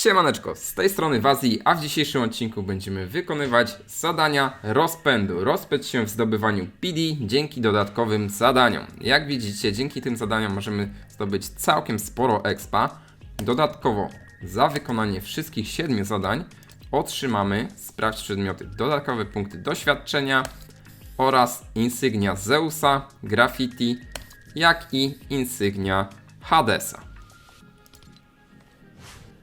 Siemaneczko, z tej strony Wazji, a w dzisiejszym odcinku będziemy wykonywać zadania rozpędu. Rozpędź się w zdobywaniu PD dzięki dodatkowym zadaniom. Jak widzicie, dzięki tym zadaniom możemy zdobyć całkiem sporo expa. Dodatkowo za wykonanie wszystkich 7 zadań otrzymamy, sprawdź przedmioty, dodatkowe punkty doświadczenia oraz insygnia Zeusa, Graffiti, jak i insygnia Hadesa.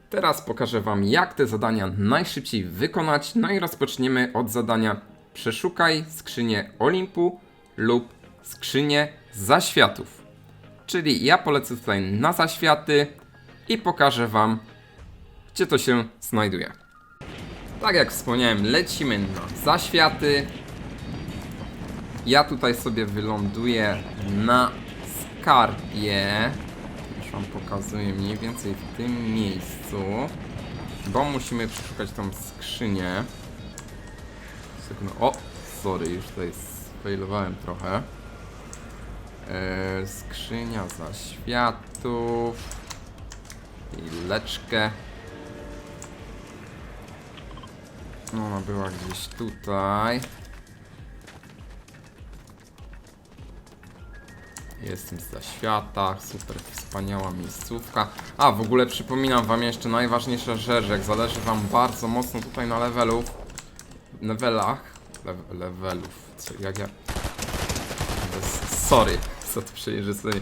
Teraz pokażę Wam, jak te zadania najszybciej wykonać. No i rozpoczniemy od zadania Przeszukaj skrzynię Olimpu lub skrzynię zaświatów. Czyli ja polecę tutaj na zaświaty i pokażę Wam, gdzie to się znajduje. Tak jak wspomniałem, lecimy na zaświaty. Ja tutaj sobie wyląduję na skarbie. Wam pokazuję mniej więcej w tym miejscu. Bo musimy przeszukać tą skrzynię. Sekundę. O! Sorry, już tutaj sfailowałem trochę. Eee, skrzynia zaświatów. I leczkę. Ona była gdzieś tutaj. Jestem w zaświatach, super wspaniała miejscówka. A, w ogóle przypominam wam jeszcze najważniejsza rzecz, jak zależy wam bardzo mocno tutaj na levelów, levelach, le levelów, co, jak ja... Sorry, za to przejrzystowanie.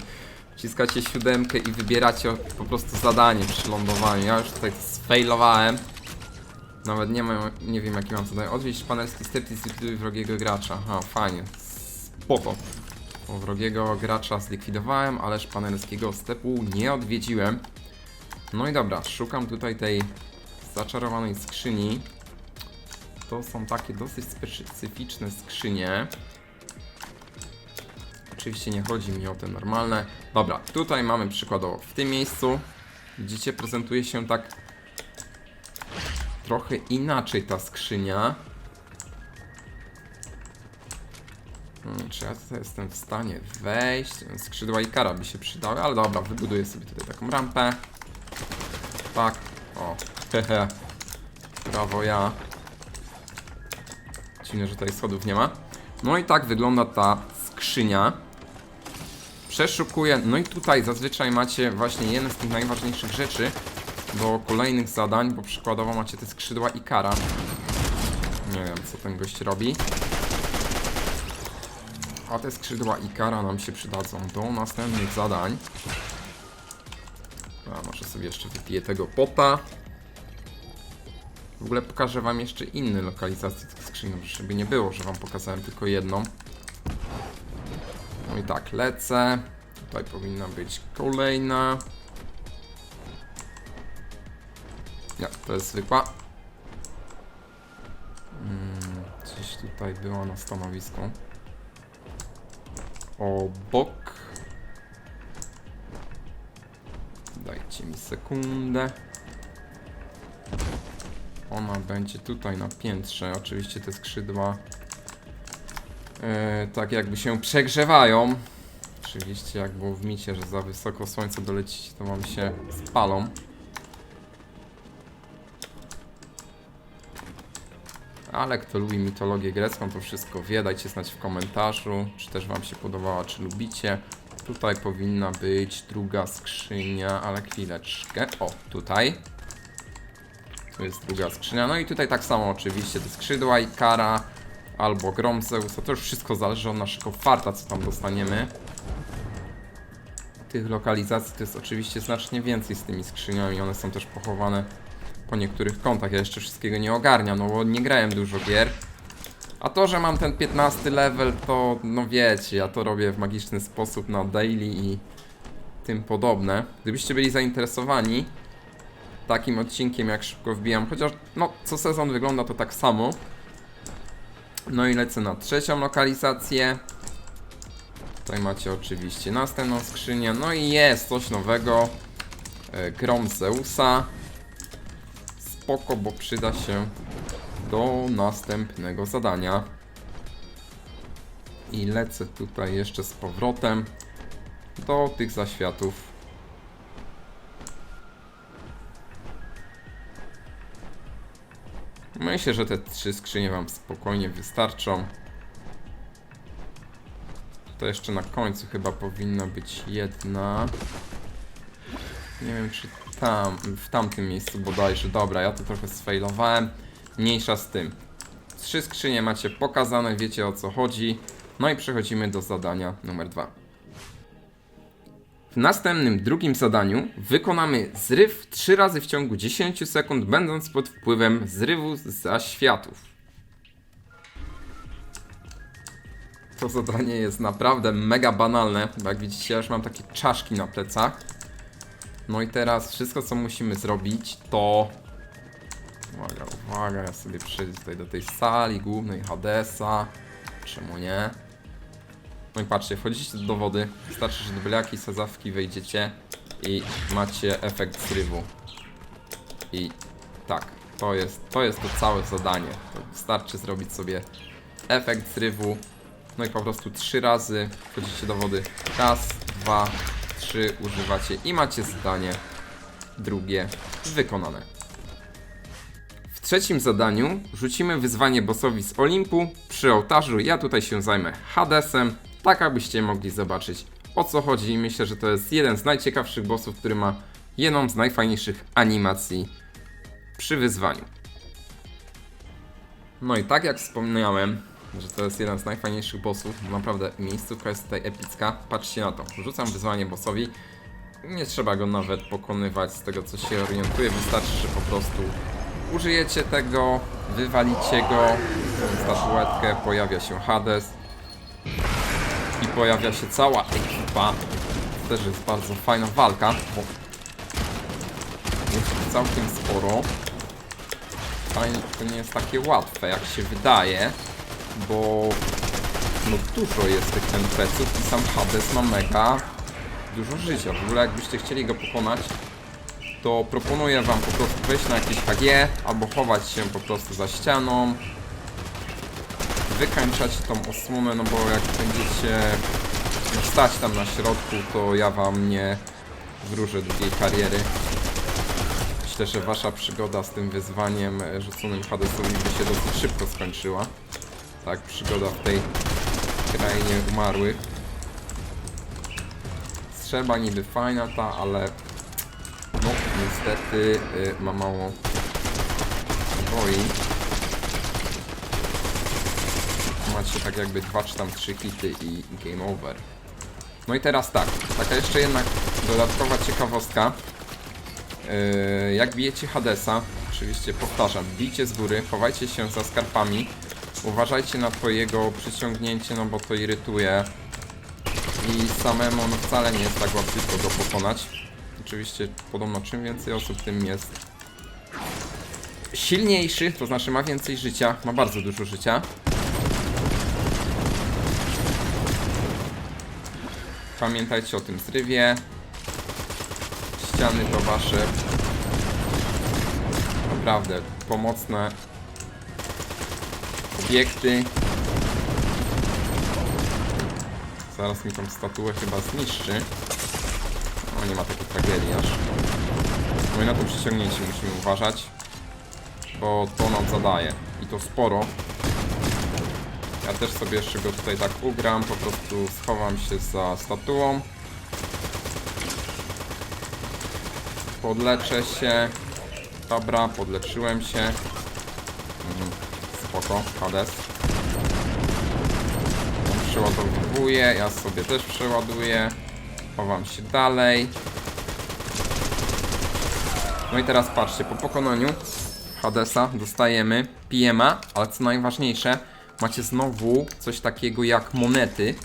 Wciskacie siódemkę i wybieracie po prostu zadanie przy lądowaniu. Ja już tutaj sfailowałem. Nawet nie, mam, nie wiem jaki mam zadanie. Odwieźć panelski step i zlikwiduj wrogiego gracza. A, fajnie. Spoko. Bo wrogiego gracza zlikwidowałem, ale szpanerskiego stepu nie odwiedziłem. No i dobra, szukam tutaj tej zaczarowanej skrzyni. To są takie dosyć specyficzne skrzynie. Oczywiście nie chodzi mi o te normalne. Dobra, tutaj mamy przykładowo w tym miejscu. Widzicie, prezentuje się tak trochę inaczej ta skrzynia. Hmm, Czy ja jestem w stanie wejść? Skrzydła Ikara by się przydały, ale dobra, wybuduję sobie tutaj taką rampę. Tak, o, hehe. Brawo ja. Dziwne, że tutaj schodów nie ma. No i tak wygląda ta skrzynia. Przeszukuję, no i tutaj zazwyczaj macie właśnie jeden z tych najważniejszych rzeczy do kolejnych zadań, bo przykładowo macie te skrzydła Ikara. Nie wiem, co ten gość robi. A te skrzydła Ikara nam się przydadzą do następnych zadań. A może sobie jeszcze wypiję tego pota. W ogóle pokażę wam jeszcze inne lokalizacje tych skrzyń, żeby nie było, że wam pokazałem tylko jedną. No i tak, lecę. Tutaj powinna być kolejna. Nie, to jest zwykła. Mm, Gdzieś tutaj była na stanowisku obok. Dajcie mi sekundę. Ona będzie tutaj na piętrze. Oczywiście te skrzydła e, tak jakby się przegrzewają. Oczywiście jak było w micie, że za wysoko słońce dolecicie, to wam się spalą. Ale kto lubi mitologię grecką, to wszystko wie. Dajcie znać w komentarzu, czy też Wam się podobała, czy lubicie. Tutaj powinna być druga skrzynia, ale chwileczkę. O, tutaj. Tu jest druga skrzynia. No i tutaj tak samo oczywiście te skrzydła i kara albo grom Zeusa. To już wszystko zależy od naszego farta, co tam dostaniemy. Tych lokalizacji to jest oczywiście znacznie więcej z tymi skrzyniami. One są też pochowane po niektórych kątach. Ja jeszcze wszystkiego nie ogarniam, no bo nie grałem dużo gier. A to, że mam ten 15 level, to no wiecie, ja to robię w magiczny sposób na daily i tym podobne. Gdybyście byli zainteresowani takim odcinkiem, jak szybko wbijam, chociaż no co sezon wygląda to tak samo. No i lecę na trzecią lokalizację. Tutaj macie oczywiście następną skrzynię. No i jest coś nowego. E, Grom Zeusa spoko, bo przyda się do następnego zadania. I lecę tutaj jeszcze z powrotem do tych zaświatów. Myślę, że te trzy skrzynie wam spokojnie wystarczą. To jeszcze na końcu chyba powinna być jedna. Nie wiem czy tam, w tamtym miejscu bodajże. Dobra, ja to trochę sfailowałem. Mniejsza z tym. Trzy skrzynie macie pokazane, wiecie o co chodzi. No i przechodzimy do zadania numer dwa. W następnym, drugim zadaniu wykonamy zryw 3 razy w ciągu 10 sekund, będąc pod wpływem zrywu zaświatów. To zadanie jest naprawdę mega banalne, bo jak widzicie, ja już mam takie czaszki na plecach. No i teraz wszystko, co musimy zrobić, to... Uwaga, uwaga, ja sobie przejdę tutaj do tej sali głównej Hadesa. Czemu nie? No i patrzcie, wchodzicie do wody, wystarczy, że do byle jakiej sadzawki wejdziecie i macie efekt zrywu. I tak, to jest, to jest to całe zadanie. To wystarczy zrobić sobie efekt zrywu. No i po prostu trzy razy wchodzicie do wody. Raz, dwa, trzy używacie i macie zadanie drugie wykonane. W trzecim zadaniu rzucimy wyzwanie bossowi z Olimpu przy ołtarzu. Ja tutaj się zajmę Hadesem, tak abyście mogli zobaczyć o co chodzi. Myślę, że to jest jeden z najciekawszych bossów, który ma jedną z najfajniejszych animacji przy wyzwaniu. No i tak jak wspomniałem, że to jest jeden z najfajniejszych bossów, naprawdę miejscówka jest tutaj epicka. Patrzcie na to, rzucam wyzwanie bossowi. Nie trzeba go nawet pokonywać z tego co się orientuje, wystarczy, że po prostu użyjecie tego, wywalicie go, statuetkę, pojawia się Hades i pojawia się cała ekipa. To też jest bardzo fajna walka, bo jest całkiem sporo. Fajnie, to nie jest takie łatwe jak się wydaje, bo no dużo jest tych NPC-ów i sam Hades ma mega dużo życia. W ogóle jakbyście chcieli go pokonać, to proponuję wam po prostu wejść na jakieś HG, albo chować się po prostu za ścianą. Wykańczać tą osłonę, no bo jak będziecie stać tam na środku, to ja wam nie wróżę długiej kariery. Myślę, że wasza przygoda z tym wyzwaniem rzuconym Hadesowi by się dosyć szybko skończyła. Tak, przygoda w tej krainie umarłych. Strzelba niby fajna ta, ale no niestety y, ma mało boi. Macie tak jakby dwa czy tam trzy hity i game over. No i teraz tak, taka jeszcze jedna dodatkowa ciekawostka. Yy, jak bijecie Hadesa, oczywiście powtarzam, bijcie z góry, chowajcie się za skarpami, uważajcie na to jego przyciągnięcie, no bo to irytuje i samemu no wcale nie jest tak łatwo go pokonać. Oczywiście podobno czym więcej osób, tym jest silniejszy, to znaczy ma więcej życia, ma bardzo dużo życia. Pamiętajcie o tym zrywie. Ściany to wasze naprawdę pomocne obiekty. Zaraz mi tą statuę chyba zniszczy. O, nie ma takiej tragedii aż. No i na to przyciągnięcie musimy uważać. Bo to nam zadaje. I to sporo. Ja też sobie jeszcze go tutaj tak ugram. Po prostu schowam się za statuą. Podleczę się. Dobra, podleczyłem się. Spoko, Hades. Przeładowuje, ja sobie też przeładuję. Chowam się dalej. No i teraz patrzcie, po pokonaniu Hadesa dostajemy PMA, ale co najważniejsze, macie znowu coś takiego jak monety.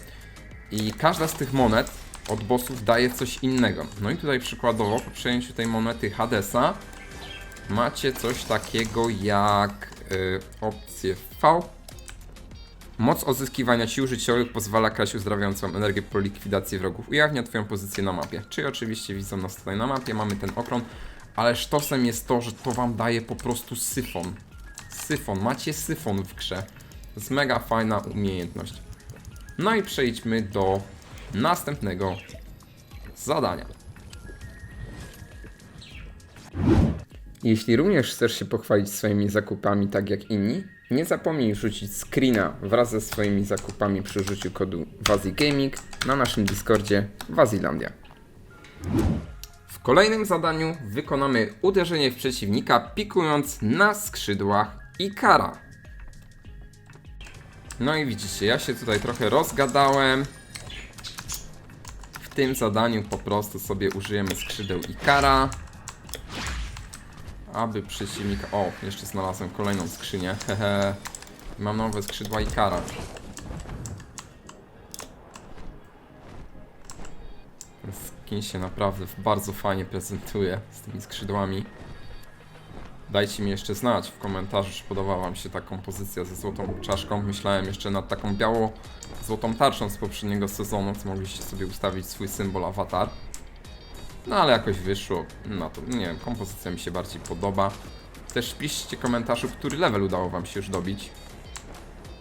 I każda z tych monet od bossów daje coś innego. No i tutaj przykładowo po przejęciu tej monety Hadesa macie coś takiego jak opcję V. Moc odzyskiwania sił życiowych pozwala kraść uzdrawiającą energię po likwidacji wrogów. Ujawnia twoją pozycję na mapie. Czyli oczywiście widzą nas tutaj na mapie, mamy ten okron, ale sztosem jest to, że to wam daje po prostu syfon. Syfon, macie syfon w grze. To jest mega fajna umiejętność. No i przejdźmy do następnego zadania. Jeśli również chcesz się pochwalić swoimi zakupami tak jak inni, nie zapomnij rzucić screena wraz ze swoimi zakupami przy użyciu kodu WaziGaming na naszym Discordzie Wazilandia. W kolejnym zadaniu wykonamy uderzenie w przeciwnika pikując na skrzydłach Ikara. No i widzicie, ja się tutaj trochę rozgadałem. W tym zadaniu po prostu sobie użyjemy skrzydeł Ikara. Aby przeciwnika... O, jeszcze znalazłem kolejną skrzynię. Hehe. Mam nowe skrzydła Ikara. Ten skin się naprawdę bardzo fajnie prezentuje z tymi skrzydłami. Dajcie mi jeszcze znać w komentarzu, czy podobała Wam się ta kompozycja ze złotą czaszką. Myślałem jeszcze nad taką biało-złotą tarczą z poprzedniego sezonu, co mogliście sobie ustawić swój symbol awatar. No ale jakoś wyszło. No to nie wiem, kompozycja mi się bardziej podoba. Też piszcie komentarzu, który level udało Wam się już dobić.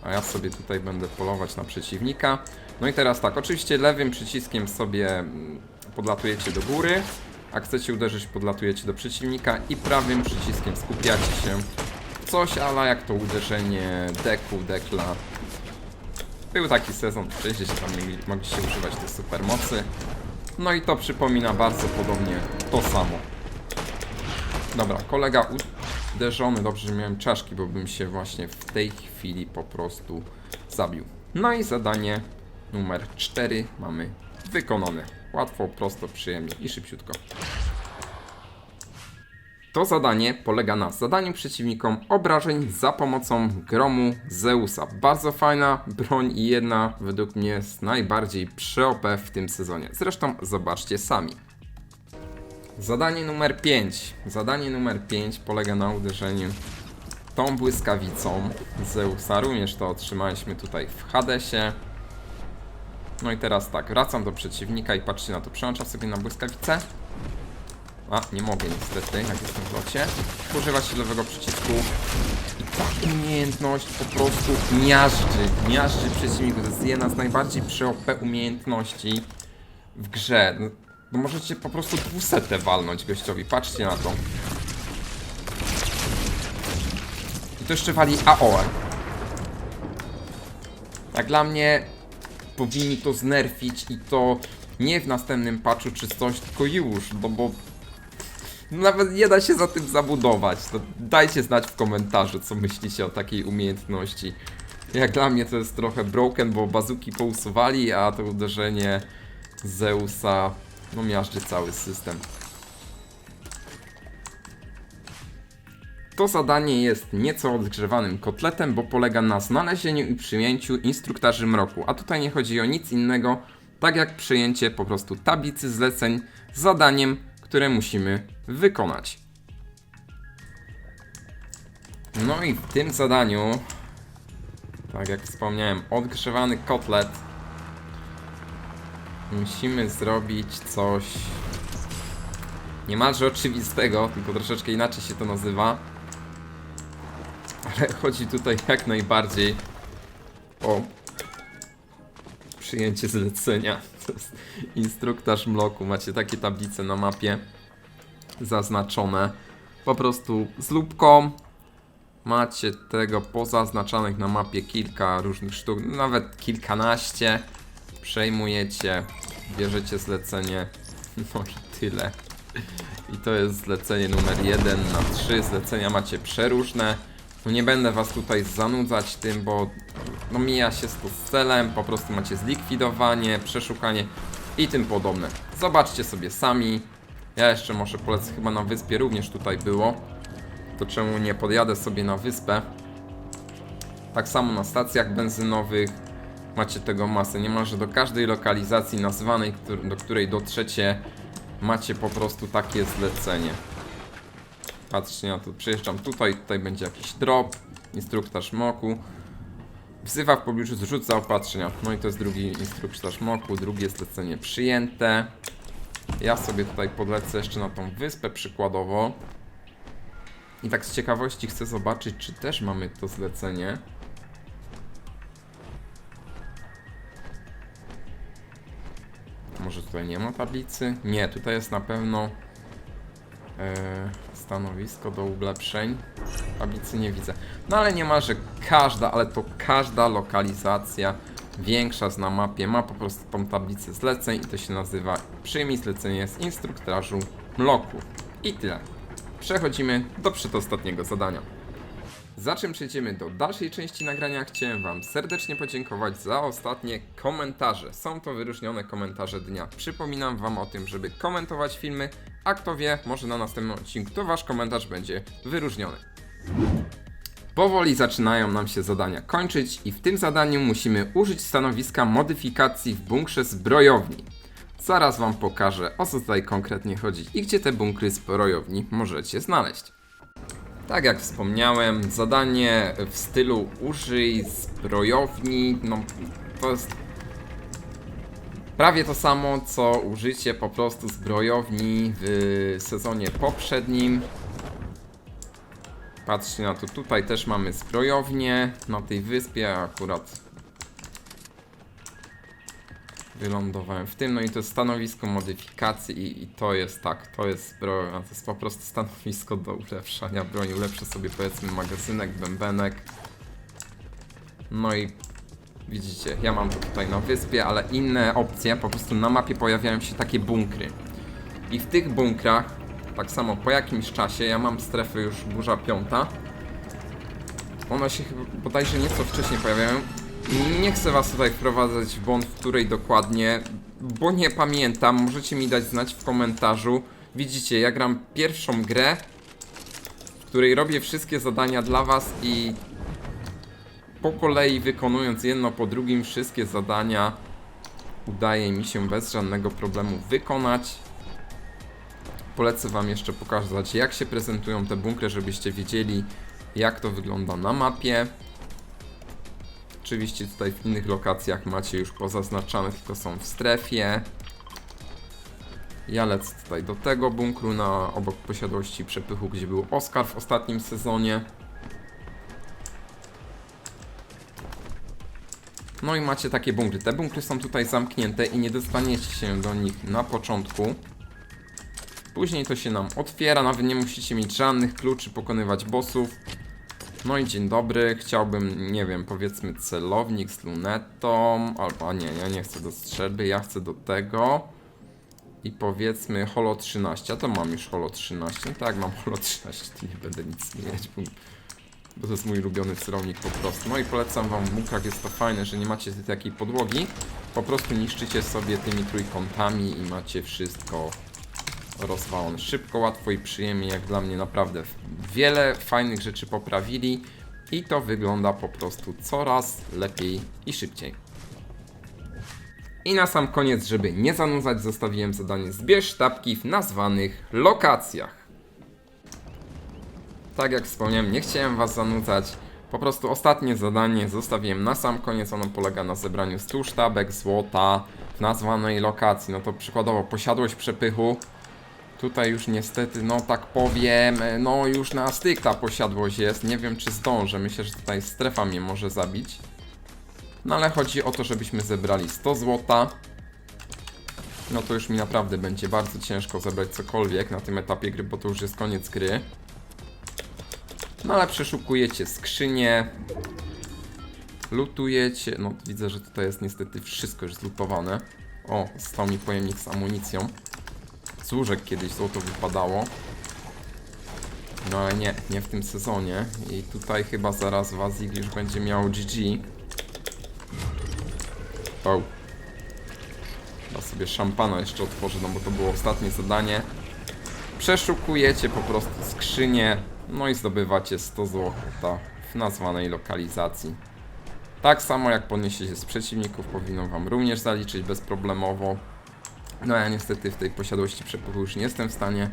A ja sobie tutaj będę polować na przeciwnika. No i teraz tak, oczywiście lewym przyciskiem sobie mm, podlatujecie do góry. A chcecie uderzyć, podlatujecie do przeciwnika i prawym przyciskiem skupiacie się. Coś ale jak to uderzenie deku, dekla. Był taki sezon, gdzieś tam mogliście używać tej supermocy. No i to przypomina bardzo podobnie to samo. Dobra, kolega uderzony, dobrze, że miałem czaszki, bo bym się właśnie w tej chwili po prostu zabił. No i zadanie numer 4 mamy wykonane. Łatwo, prosto, przyjemnie i szybciutko. To zadanie polega na zadaniu przeciwnikom obrażeń za pomocą gromu Zeusa. Bardzo fajna broń i jedna według mnie z najbardziej przy-OP w tym sezonie. Zresztą zobaczcie sami. Zadanie numer 5. Zadanie numer 5 polega na uderzeniu tą błyskawicą Zeusa. Również to otrzymaliśmy tutaj w Hadesie. No i teraz tak, wracam do przeciwnika i patrzcie na to. Przełączam sobie na błyskawicę. A, nie mogę niestety, jak jestem w locie. Używać lewego przycisku. I ta umiejętność po prostu miażdży, miażdży przeciwników. To jest jedna z najbardziej przy-OP umiejętności w grze. No, no możecie po prostu dwusetę walnąć gościowi, patrzcie na to. I to jeszcze wali AOE. Tak dla mnie powinni to znerfić i to nie w następnym patchu czy coś, tylko już, no bo nawet nie da się za tym zabudować. To dajcie znać w komentarzu, co myślicie o takiej umiejętności. Jak dla mnie to jest trochę broken, bo bazuki pousuwali, a to uderzenie Zeusa no miażdży cały system. To zadanie jest nieco odgrzewanym kotletem, bo polega na znalezieniu i przyjęciu instruktarzy mroku, a tutaj nie chodzi o nic innego, tak jak przyjęcie po prostu tablicy zleceń z zadaniem, które musimy wykonać. No i w tym zadaniu, tak jak wspomniałem, odgrzewany kotlet musimy zrobić coś niemalże oczywistego, tylko troszeczkę inaczej się to nazywa. Ale chodzi tutaj jak najbardziej o przyjęcie zlecenia. To jest instruktaż mloku. Macie takie tablice na mapie zaznaczone. Po prostu z lubką macie tego pozaznaczanych na mapie kilka różnych sztuk, nawet kilkanaście. Przejmujecie, bierzecie zlecenie, no i tyle. I to jest zlecenie numer 1 na 3. Zlecenia macie przeróżne. No nie będę was tutaj zanudzać tym, bo no mija się to z celem. Po prostu macie zlikwidowanie, przeszukanie i tym podobne. Zobaczcie sobie sami. Ja jeszcze może polecę, chyba na wyspie również tutaj było. To czemu nie podjadę sobie na wyspę? Tak samo na stacjach benzynowych macie tego masę. Niemalże do każdej lokalizacji nazwanej, do której dotrzecie, macie po prostu takie zlecenie. Patrzcie na to, przyjeżdżam tutaj, tutaj będzie jakiś drop, instruktaż moku. Wzywa w pobliżu zrzut zaopatrzenia. No i to jest drugi instruktaż moku, drugie zlecenie przyjęte. Ja sobie tutaj podlecę jeszcze na tą wyspę przykładowo. I tak z ciekawości chcę zobaczyć, czy też mamy to zlecenie. Może tutaj nie ma tablicy? Nie, tutaj jest na pewno e, stanowisko do ulepszeń. Tablicy nie widzę. No ale niemalże każda, ale to każda lokalizacja większa na mapie ma po prostu tą tablicę zleceń i to się nazywa przyjmij zlecenie z instruktażu mloku. I tyle. Przechodzimy do przedostatniego zadania. Za czym przejdziemy do dalszej części nagrania, chciałem Wam serdecznie podziękować za ostatnie komentarze. Są to wyróżnione komentarze dnia. Przypominam Wam o tym, żeby komentować filmy, a kto wie, może na następnym odcinku to Wasz komentarz będzie wyróżniony. Powoli zaczynają nam się zadania kończyć i w tym zadaniu musimy użyć stanowiska modyfikacji w bunkrze zbrojowni. Zaraz Wam pokażę o co tutaj konkretnie chodzi i gdzie te bunkry zbrojowni możecie znaleźć. Tak jak wspomniałem, zadanie w stylu użyj zbrojowni, no to jest prawie to samo co użycie po prostu zbrojowni w sezonie poprzednim. Patrzcie na to, tutaj też mamy zbrojownię na tej wyspie, akurat wylądowałem w tym, no i to jest stanowisko modyfikacji i, i to jest tak, to jest zbrojownia, to jest po prostu stanowisko do ulepszania broni, ulepszę sobie powiedzmy magazynek, bębenek, no i widzicie, ja mam to tutaj na wyspie, ale inne opcje, po prostu na mapie pojawiają się takie bunkry. I w tych bunkrach, tak samo po jakimś czasie, ja mam strefy już burza piąta, one się chyba bodajże nieco wcześniej pojawiają. Nie chcę was tutaj wprowadzać w błąd, w której dokładnie, bo nie pamiętam. Możecie mi dać znać w komentarzu. Widzicie, ja gram pierwszą grę, w której robię wszystkie zadania dla was i po kolei wykonując jedno po drugim wszystkie zadania udaje mi się bez żadnego problemu wykonać. Polecę wam jeszcze pokazać jak się prezentują te bunkry, żebyście wiedzieli jak to wygląda na mapie. Oczywiście tutaj w innych lokacjach macie już pozaznaczane, tylko są w strefie. Ja lecę tutaj do tego bunkru na obok posiadłości przepychu, gdzie był Oscar w ostatnim sezonie. No i macie takie bunkry. Te bunkry są tutaj zamknięte i nie dostaniecie się do nich na początku. Później to się nam otwiera, nawet nie musicie mieć żadnych kluczy, pokonywać bossów. No i dzień dobry, chciałbym, nie wiem, powiedzmy celownik z lunetą, albo nie, ja nie chcę do strzelby, ja chcę do tego. I powiedzmy holo 13, a to mam już holo 13, no tak, mam holo 13, to nie będę nic zmieniać, bo, bo to jest mój ulubiony celownik po prostu. No i polecam wam w bunkrach, jest to fajne, że nie macie takiej podłogi, po prostu niszczycie sobie tymi trójkątami i macie wszystko rozwalone. Szybko, łatwo i przyjemnie, jak dla mnie naprawdę wiele fajnych rzeczy poprawili i to wygląda po prostu coraz lepiej i szybciej. I na sam koniec, żeby nie zanudzać, zostawiłem zadanie zbierz sztabki w nazwanych lokacjach. Tak jak wspomniałem, nie chciałem was zanudzać. Po prostu ostatnie zadanie zostawiłem na sam koniec. Ono polega na zebraniu 100 sztabek złota w nazwanej lokacji. No to przykładowo posiadłość przepychu. Tutaj już niestety, no tak powiem, no już na styk ta posiadłość jest. Nie wiem czy zdążę. Myślę, że tutaj strefa mnie może zabić. No ale chodzi o to, żebyśmy zebrali 100 złota. No to już mi naprawdę będzie bardzo ciężko zebrać cokolwiek na tym etapie gry, bo to już jest koniec gry. No ale przeszukujecie skrzynie. Lutujecie. No widzę, że tutaj jest niestety wszystko już zlutowane. O, stał mi pojemnik z amunicją. Z łóżek kiedyś złoto wypadało. No ale nie, nie w tym sezonie. I tutaj chyba zaraz Wazil już będzie miał GG. O. Ja sobie szampana jeszcze otworzę, no bo to było ostatnie zadanie. Przeszukujecie po prostu skrzynię, no i zdobywacie 100 złota w nazwanej lokalizacji. Tak samo jak podniesiecie z przeciwników, powinno wam również zaliczyć bezproblemowo. No ja niestety w tej posiadłości przepływu już nie jestem w stanie.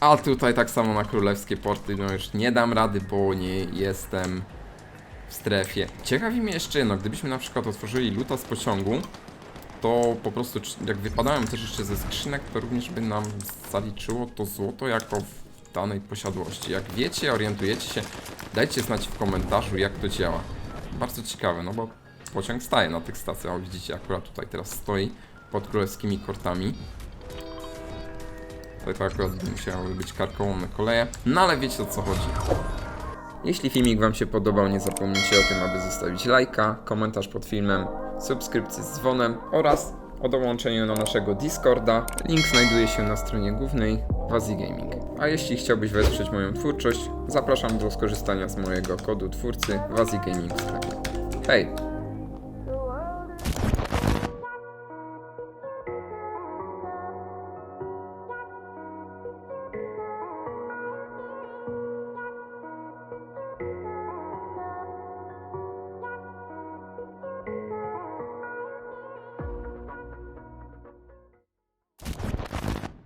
A tutaj tak samo na królewskie porty, no już nie dam rady, bo nie jestem w strefie. Ciekawi mnie jeszcze jedno, gdybyśmy na przykład otworzyli luta z pociągu, to po prostu jak wypadają też jeszcze ze skrzynek, to również by nam zaliczyło to złoto jako w danej posiadłości. Jak wiecie, orientujecie się, dajcie znać w komentarzu jak to działa. Bardzo ciekawe, no bo pociąg staje na tych stacjach, widzicie, akurat tutaj teraz stoi pod królewskimi kortami. To, to akurat by musiały być karkołomne koleje. No ale wiecie o co chodzi. Jeśli filmik Wam się podobał, nie zapomnijcie o tym, aby zostawić lajka, komentarz pod filmem, subskrypcję z dzwonem oraz o dołączeniu do naszego Discorda. Link znajduje się na stronie głównej Wazi Gaming. A jeśli chciałbyś wesprzeć moją twórczość, zapraszam do skorzystania z mojego kodu twórcy Wazi Gaming. Hej!